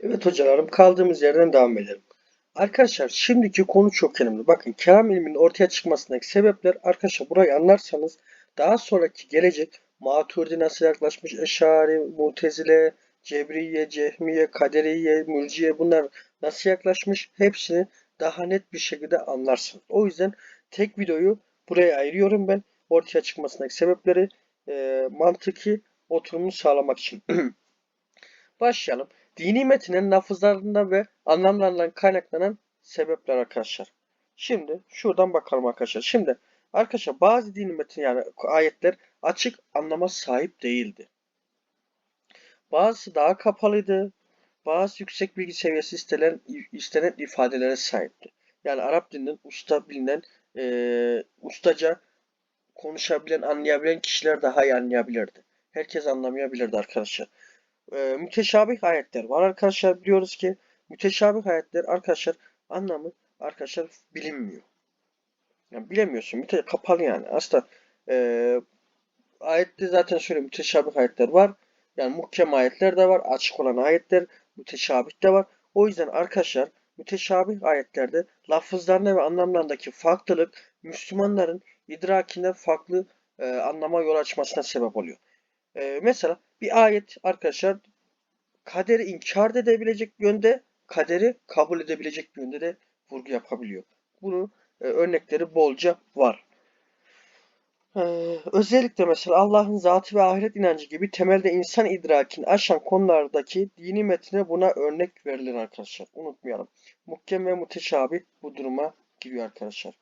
Evet hocalarım kaldığımız yerden devam edelim. Arkadaşlar şimdiki konu çok önemli. Bakın kelam ilminin ortaya çıkmasındaki sebepler arkadaşlar burayı anlarsanız daha sonraki gelecek Maturidi nasıl yaklaşmış, Eşari, Mutezile, Cebriye, Cehmiye, Kaderiye, Mürciye bunlar nasıl yaklaşmış hepsini daha net bir şekilde anlarsınız. O yüzden tek videoyu buraya ayırıyorum ben. Ortaya çıkmasındaki sebepleri e, mantıki oturumunu sağlamak için. Başlayalım. Dini metinin lafızlarından ve anlamlarından kaynaklanan sebepler arkadaşlar. Şimdi şuradan bakalım arkadaşlar. Şimdi arkadaşlar bazı dini metin yani ayetler açık anlama sahip değildi. Bazısı daha kapalıydı. Bazı yüksek bilgi seviyesi istenen, istenen ifadelere sahipti. Yani Arap dilinden usta bilinen, e, ustaca konuşabilen, anlayabilen kişiler daha iyi anlayabilirdi. Herkes anlamayabilirdi arkadaşlar e, müteşabih ayetler var arkadaşlar. Biliyoruz ki müteşabih ayetler arkadaşlar anlamı arkadaşlar bilinmiyor. Yani bilemiyorsun. Müte kapalı yani. Aslında e, ayette zaten şöyle müteşabih ayetler var. Yani muhkem ayetler de var. Açık olan ayetler müteşabih de var. O yüzden arkadaşlar müteşabih ayetlerde lafızlarına ve anlamlarındaki farklılık Müslümanların idrakinde farklı e, anlama yol açmasına sebep oluyor. E, mesela bir ayet arkadaşlar kaderi inkar edebilecek yönde, kaderi kabul edebilecek yönde de vurgu yapabiliyor. Bunun e, örnekleri bolca var. Ee, özellikle mesela Allah'ın zatı ve ahiret inancı gibi temelde insan idrakini aşan konulardaki dini metine buna örnek verilir arkadaşlar. Unutmayalım. Muhkem ve muteşabih bu duruma giriyor arkadaşlar.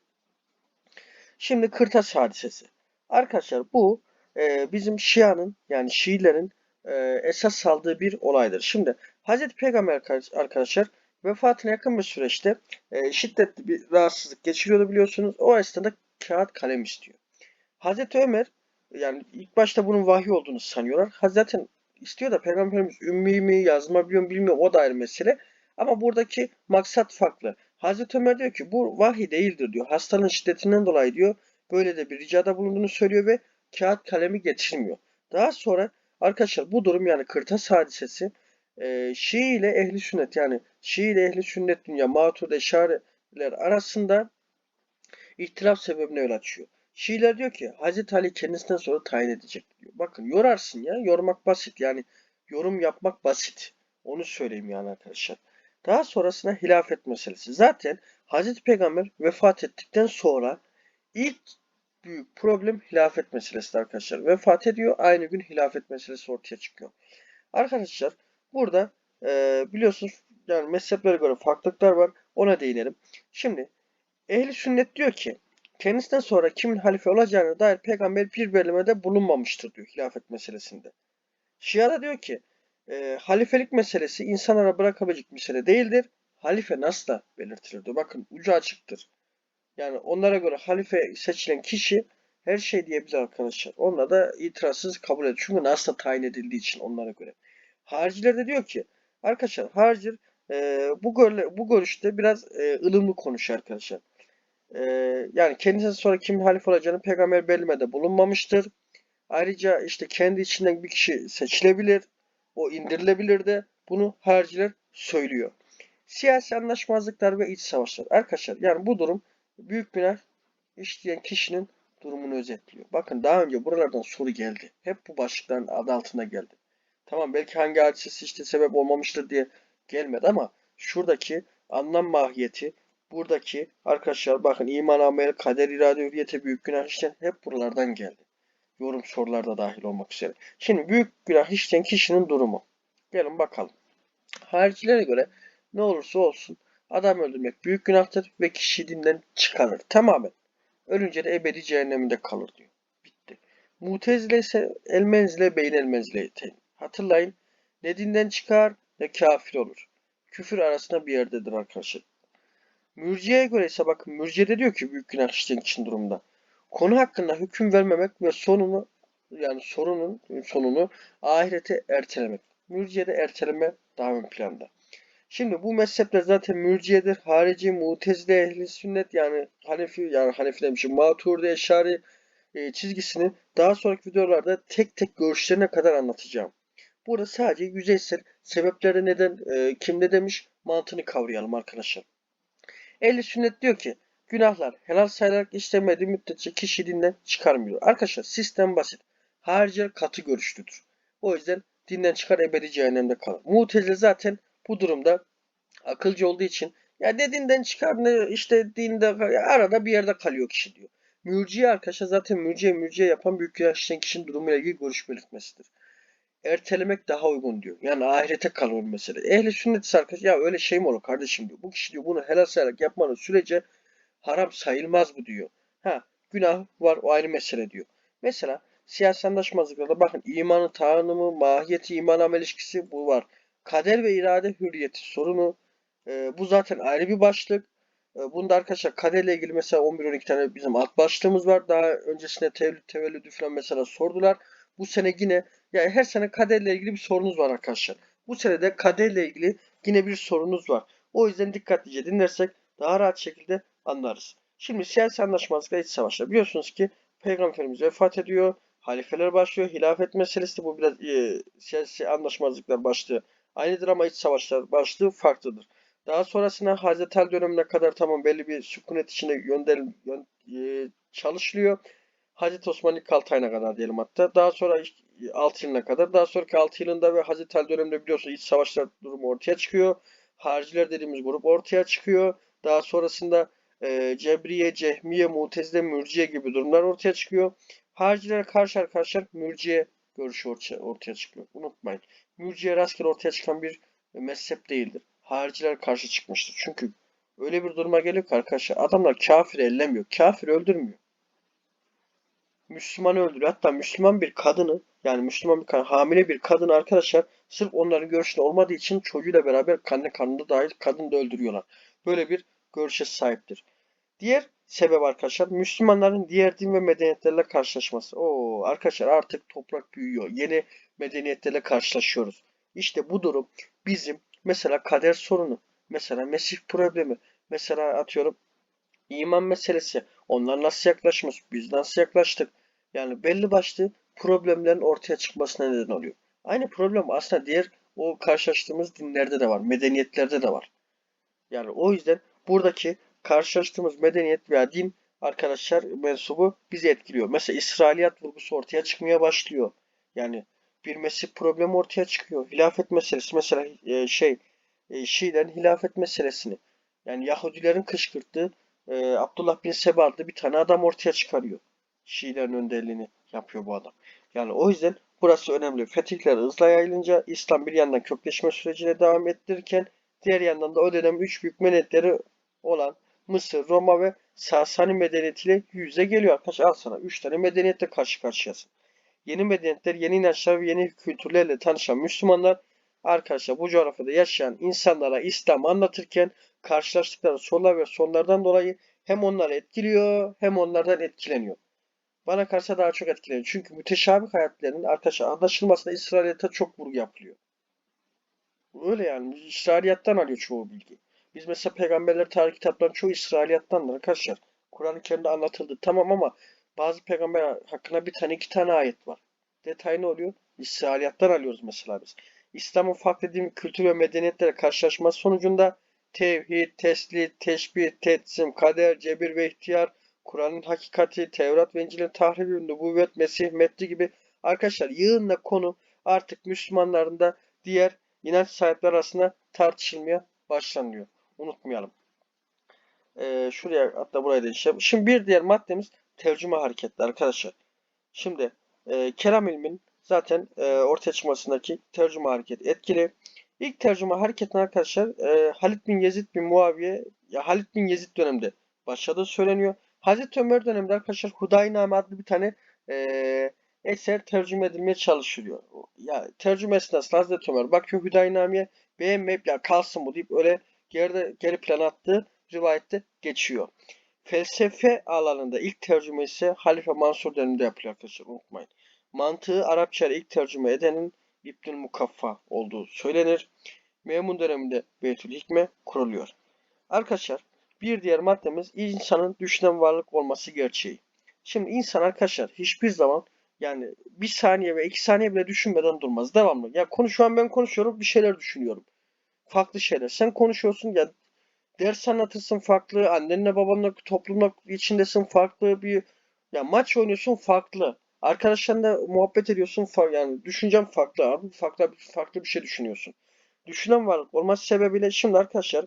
Şimdi kırtas hadisesi. Arkadaşlar bu e, bizim Şia'nın yani Şiilerin e, esas saldığı bir olaydır. Şimdi Hazreti Peygamber arkadaşlar vefatına yakın bir süreçte e, şiddetli bir rahatsızlık geçiriyordu biliyorsunuz. O esnada kağıt kalem istiyor. Hazreti Ömer yani ilk başta bunun vahiy olduğunu sanıyorlar. Hazreti istiyor da Peygamberimiz ümmi mi yazma biliyor mu bilmiyor o da ayrı mesele. Ama buradaki maksat farklı. Hazreti Ömer diyor ki bu vahiy değildir diyor. Hastalığın şiddetinden dolayı diyor. Böyle de bir ricada bulunduğunu söylüyor ve kağıt kalemi getirmiyor. Daha sonra arkadaşlar bu durum yani kırtas hadisesi e, Şii ile ehli sünnet yani Şii ile ehli sünnet dünya matud eşariler arasında ihtilaf sebebine yol açıyor. Şiiler diyor ki Hazreti Ali kendisinden sonra tayin edecek diyor. Bakın yorarsın ya yormak basit yani yorum yapmak basit. Onu söyleyeyim yani arkadaşlar. Daha sonrasında hilafet meselesi. Zaten Hazreti Peygamber vefat ettikten sonra ilk büyük problem hilafet meselesi arkadaşlar. Vefat ediyor. Aynı gün hilafet meselesi ortaya çıkıyor. Arkadaşlar burada e, biliyorsunuz yani mezheplere göre farklılıklar var. Ona değinelim. Şimdi ehli sünnet diyor ki kendisinden sonra kimin halife olacağına dair peygamber bir belirlemede bulunmamıştır diyor hilafet meselesinde. Şia da diyor ki e, halifelik meselesi insanlara bırakabilecek mesele değildir. Halife nasıl da belirtilir diyor. Bakın ucu açıktır. Yani onlara göre halife seçilen kişi her şey diyebilir arkadaşlar. Onlar da itirazsız kabul ediyor. Çünkü nasıl tayin edildiği için onlara göre. Hariciler de diyor ki arkadaşlar harcir e, bu, görle, bu görüşte biraz e, ılımlı konuşuyor arkadaşlar. E, yani kendisinden sonra kim halife olacağını peygamber belirlemede bulunmamıştır. Ayrıca işte kendi içinden bir kişi seçilebilir. O indirilebilir de bunu hariciler söylüyor. Siyasi anlaşmazlıklar ve iç savaşlar. Arkadaşlar yani bu durum büyük günah işleyen kişinin durumunu özetliyor. Bakın daha önce buralardan soru geldi. Hep bu başlıkların adı altında geldi. Tamam belki hangi hadisesi işte sebep olmamıştır diye gelmedi ama şuradaki anlam mahiyeti buradaki arkadaşlar bakın iman amel kader irade hürriyete büyük günah işleyen hep buralardan geldi. Yorum sorularda dahil olmak üzere. Şimdi büyük günah işleyen kişinin durumu. Gelin bakalım. Haricilere göre ne olursa olsun Adam öldürmek büyük günahtır ve kişi dinden çıkarır. Tamamen. Ölünce de ebedi cehenneminde kalır diyor. Bitti. Mutezile ise el menzile beyin el menzile Hatırlayın. Ne dinden çıkar ne kafir olur. Küfür arasında bir yerdedir arkadaşlar. Mürciye'ye göre ise bakın Mürciye'de diyor ki büyük günah işleyen kişinin durumunda. Konu hakkında hüküm vermemek ve sonunu yani sorunun sonunu ahirete ertelemek. Mürciye'de erteleme daha ön planda. Şimdi bu mezhepler zaten mürciyedir. Harici, mutezile, ehli sünnet yani Hanefi yani Hanefi demişim. Maturidi, Eşari e, çizgisini daha sonraki videolarda tek tek görüşlerine kadar anlatacağım. Burada sadece yüzeysel sebepleri neden, e, kim ne demiş mantığını kavrayalım arkadaşlar. Ehli sünnet diyor ki günahlar helal sayılarak işlemediği müddetçe kişi dinden çıkarmıyor. Arkadaşlar sistem basit. Hariciler katı görüşlüdür. O yüzden dinden çıkar ebedi cehennemde kalır. Mutezile zaten bu durumda akılcı olduğu için ya ne dinden çıkar ne işte dinde ya arada bir yerde kalıyor kişi diyor. Mürciye arkadaşlar zaten mürciye mürciye yapan büyük işleyen kişinin durumuyla ilgili görüş belirtmesidir. Ertelemek daha uygun diyor. Yani ahirete kalır mesela. Ehli sünnet ise arkadaş ya öyle şey mi olur kardeşim diyor. Bu kişi diyor bunu helal sayarak yapmanın sürece haram sayılmaz bu diyor. Ha günah var o ayrı mesele diyor. Mesela siyasi anlaşmazlıklarda bakın imanın tanımı, mahiyeti, iman ilişkisi bu var. Kader ve irade hürriyeti sorunu e, bu zaten ayrı bir başlık. E, bunda arkadaşlar kaderle ilgili mesela 11-12 tane bizim alt başlığımız var. Daha öncesinde tevlid, tevellüdü falan mesela sordular. Bu sene yine yani her sene kaderle ilgili bir sorunuz var arkadaşlar. Bu sene de kaderle ilgili yine bir sorunuz var. O yüzden dikkatlice dinlersek daha rahat şekilde anlarız. Şimdi siyasi anlaşmazlıkla iç savaşlar. Biliyorsunuz ki Peygamberimiz vefat ediyor. Halifeler başlıyor. Hilafet meselesi de bu biraz e, siyasi anlaşmazlıklar başlığı. Aynıdır ama iç savaşlar başlığı farklıdır. Daha sonrasında Hazreti Ali dönemine kadar tamam belli bir sükunet içinde yöndel, yön, e, çalışılıyor. Hazreti Osman ilk 6 ayına kadar diyelim hatta. Daha sonra 6 yılına kadar. Daha sonraki 6 yılında ve Hazreti Ali döneminde biliyorsunuz iç savaşlar durumu ortaya çıkıyor. Hariciler dediğimiz grup ortaya çıkıyor. Daha sonrasında e, Cebriye, Cehmiye, Mutezile, Mürciye gibi durumlar ortaya çıkıyor. Hariciler karşı arkadaşlar Mürciye görüşü ortaya, ortaya çıkıyor. Unutmayın. Mürciye rastgele ortaya çıkan bir mezhep değildir. Hariciler karşı çıkmıştır. Çünkü öyle bir duruma geliyor ki arkadaşlar adamlar kafir ellemiyor. Kafir öldürmüyor. Müslümanı öldürüyor. Hatta Müslüman bir kadını yani Müslüman bir kadın, hamile bir kadın arkadaşlar sırf onların görüşünde olmadığı için çocuğuyla beraber kanne karnında dahil kadını da öldürüyorlar. Böyle bir görüşe sahiptir. Diğer sebep arkadaşlar Müslümanların diğer din ve medeniyetlerle karşılaşması. Oo arkadaşlar artık toprak büyüyor. Yeni medeniyetlerle karşılaşıyoruz. İşte bu durum bizim mesela kader sorunu, mesela Mesih problemi, mesela atıyorum iman meselesi. Onlar nasıl yaklaşmış, biz nasıl yaklaştık. Yani belli başlı problemlerin ortaya çıkmasına neden oluyor. Aynı problem aslında diğer o karşılaştığımız dinlerde de var, medeniyetlerde de var. Yani o yüzden buradaki karşılaştığımız medeniyet veya din arkadaşlar mensubu bizi etkiliyor. Mesela İsrailiyat vurgusu ortaya çıkmaya başlıyor. Yani bir Mesih problemi ortaya çıkıyor. Hilafet meselesi mesela e, şey e, Şiilerin hilafet meselesini yani Yahudilerin kışkırttığı e, Abdullah bin Seba adlı bir tane adam ortaya çıkarıyor. Şiilerin önderliğini yapıyor bu adam. Yani o yüzden burası önemli. Fetihler hızla yayılınca İslam bir yandan kökleşme sürecine devam ettirirken diğer yandan da o dönem üç büyük medeniyetleri olan Mısır, Roma ve Sasani medeniyetiyle yüze geliyor arkadaşlar. Al sana 3 tane medeniyetle karşı karşıyasın. Yeni medeniyetler, yeni inançlar ve yeni kültürlerle tanışan Müslümanlar arkadaşlar bu coğrafyada yaşayan insanlara İslam anlatırken karşılaştıkları sorular ve sorunlardan dolayı hem onları etkiliyor hem onlardan etkileniyor. Bana karşı daha çok etkileniyor. Çünkü müteşabih hayatlarının arkadaşlar anlaşılmasında İsrailiyete çok vurgu yapılıyor. Öyle yani. İsrailiyattan alıyor çoğu bilgi. Biz mesela peygamberler tarih kitaplarının çoğu İsrailiyattandır arkadaşlar. Kur'an-ı Kerim'de anlatıldı. Tamam ama bazı peygamber hakkında bir tane iki tane ayet var. Detay ne oluyor? İsrailiyattan alıyoruz mesela biz. İslam'ın farklı din, kültür ve medeniyetlere karşılaşması sonucunda tevhid, teslit, teşbih, tetsim, kader, cebir ve ihtiyar, Kur'an'ın hakikati, Tevrat ve İncil'in tahribi, nübüvvet, Mesih, metni gibi arkadaşlar yığınla konu artık Müslümanların da diğer inanç sahipleri arasında tartışılmaya başlanıyor. Unutmayalım. Ee, şuraya hatta buraya değişelim. Şimdi bir diğer maddemiz tercüme hareketli arkadaşlar. Şimdi e, kelam ilmin zaten e, ortaya çıkmasındaki tercüme hareketi etkili. İlk tercüme hareketini arkadaşlar e, Halid bin Yezid bin Muaviye ya Halid bin Yezid döneminde başladığı söyleniyor. Hazreti Ömer döneminde arkadaşlar Hudayname adlı bir tane e, eser tercüme edilmeye çalışılıyor. Ya tercüme esnasında Hazreti Ömer bakıyor Hudayname'ye beğenmeyip ya kalsın bu deyip öyle geride geri plan attığı rivayette geçiyor. Felsefe alanında ilk tercüme ise Halife Mansur döneminde yapılıyor arkadaşlar unutmayın. Mantığı Arapçaya ilk tercüme edenin İbnül Mukaffa olduğu söylenir. Memun döneminde Beytül Hikme kuruluyor. Arkadaşlar bir diğer maddemiz insanın düşünen varlık olması gerçeği. Şimdi insan arkadaşlar hiçbir zaman Yani bir saniye ve iki saniye bile düşünmeden durmaz. Devamlı. Ya konu şu an ben konuşuyorum bir şeyler düşünüyorum. Farklı şeyler. Sen konuşuyorsun ya ders anlatırsın farklı. Annenle babanla toplumla içindesin farklı bir ya maç oynuyorsun farklı. Arkadaşlarınla muhabbet ediyorsun. Yani düşüncen farklı abi. Farklı farklı bir şey düşünüyorsun. Düşünen varlık olması sebebiyle şimdi arkadaşlar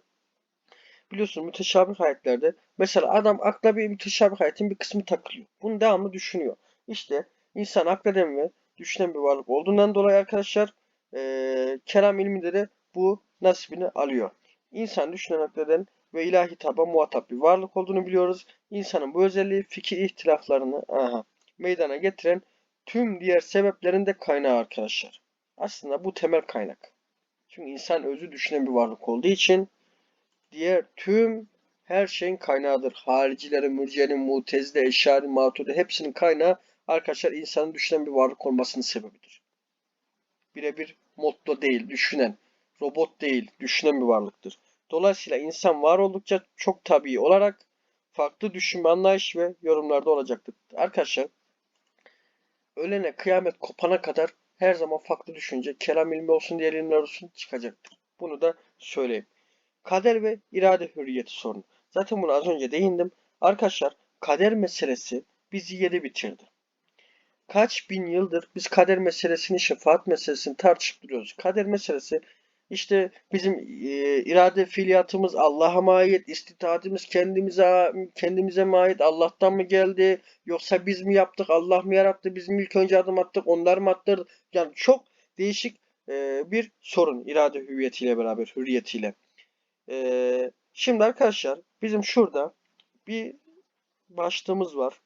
biliyorsun müteşabih ayetlerde mesela adam akla bir müteşabih ayetin bir kısmı takılıyor. Bunu devamlı düşünüyor. İşte insan akleden ve düşünen bir varlık olduğundan dolayı arkadaşlar eee kelam ilminde de bu nasibini alıyor. İnsan düşünen akleden ve ilahi hitaba muhatap bir varlık olduğunu biliyoruz. İnsanın bu özelliği fikir ihtilaflarını aha, meydana getiren tüm diğer sebeplerin de kaynağı arkadaşlar. Aslında bu temel kaynak. Çünkü insan özü düşünen bir varlık olduğu için diğer tüm her şeyin kaynağıdır. Haricilerin, mürciyenin, mutezile, eşari, maturidi hepsinin kaynağı arkadaşlar insanın düşünen bir varlık olmasının sebebidir. Birebir modda değil, düşünen, robot değil, düşünen bir varlıktır. Dolayısıyla insan var oldukça çok tabii olarak farklı düşünme anlayış ve yorumlarda olacaktır. Arkadaşlar ölene kıyamet kopana kadar her zaman farklı düşünce, kelam ilmi olsun diğer ilimler olsun çıkacaktır. Bunu da söyleyeyim. Kader ve irade hürriyeti sorunu. Zaten bunu az önce değindim. Arkadaşlar kader meselesi bizi yedi bitirdi. Kaç bin yıldır biz kader meselesini, şefaat meselesini tartışıp duruyoruz. Kader meselesi işte bizim e, irade fiiliyatımız Allah'a mı ait, istitadımız kendimize kendimize mi ait, Allah'tan mı geldi, yoksa biz mi yaptık, Allah mı yarattı, biz mi ilk önce adım attık, onlar mı attırdı? Yani çok değişik e, bir sorun irade hüviyetiyle beraber, hürriyetiyle. E, şimdi arkadaşlar bizim şurada bir başlığımız var.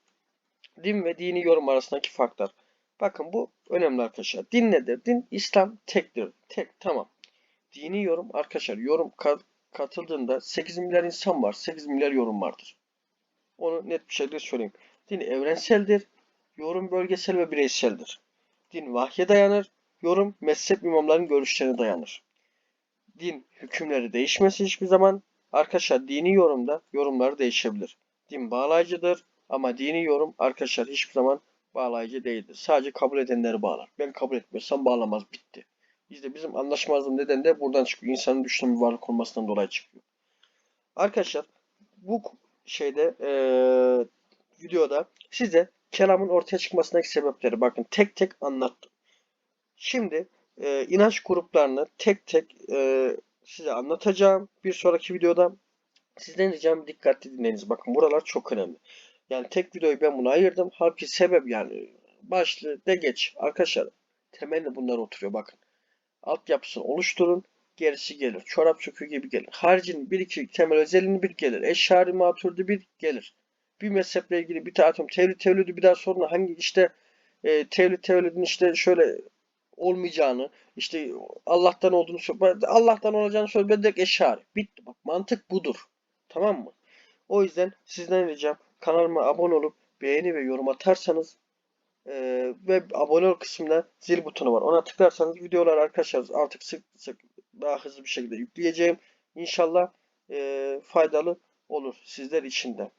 Din ve dini yorum arasındaki farklar. Bakın bu önemli arkadaşlar. Din nedir? Din İslam tektir. Tek tamam. Dini yorum arkadaşlar yorum katıldığında 8 milyar insan var. 8 milyar yorum vardır. Onu net bir şekilde söyleyeyim. Din evrenseldir. Yorum bölgesel ve bireyseldir. Din vahye dayanır. Yorum mezhep imamların görüşlerine dayanır. Din hükümleri değişmez hiçbir zaman. Arkadaşlar dini yorumda yorumları değişebilir. Din bağlayıcıdır ama dini yorum arkadaşlar hiçbir zaman bağlayıcı değildir. Sadece kabul edenleri bağlar. Ben kabul etmiyorsam bağlamaz bitti. İşte bizim anlaşmazlığım neden de buradan çıkıyor. İnsanın düşünen bir varlık olmasından dolayı çıkıyor. Arkadaşlar bu şeyde e, videoda size kelamın ortaya çıkmasındaki sebepleri bakın tek tek anlattım. Şimdi e, inanç gruplarını tek tek e, size anlatacağım. Bir sonraki videoda sizden ricam dikkatli dinleyiniz. Bakın buralar çok önemli. Yani tek videoyu ben buna ayırdım. Halbuki sebep yani başlığı de geç. Arkadaşlar temelinde bunlar oturuyor bakın altyapısını oluşturun. Gerisi gelir. Çorap söküğü gibi gelir. Haricin bir iki temel özelliğini bir gelir. Eşari maturdu bir gelir. Bir mezheple ilgili bir tane tevlid tevlidi bir daha sonra hangi işte e, tevlid tevlidin işte şöyle olmayacağını işte Allah'tan olduğunu Allah'tan olacağını söyle direkt eşari. Bitti bak mantık budur. Tamam mı? O yüzden sizden ricam kanalıma abone olup beğeni ve yorum atarsanız ee, ve abone ol kısmında zil butonu var. Ona tıklarsanız videolar arkadaşlar artık sık sık daha hızlı bir şekilde yükleyeceğim. İnşallah e, faydalı olur sizler için de.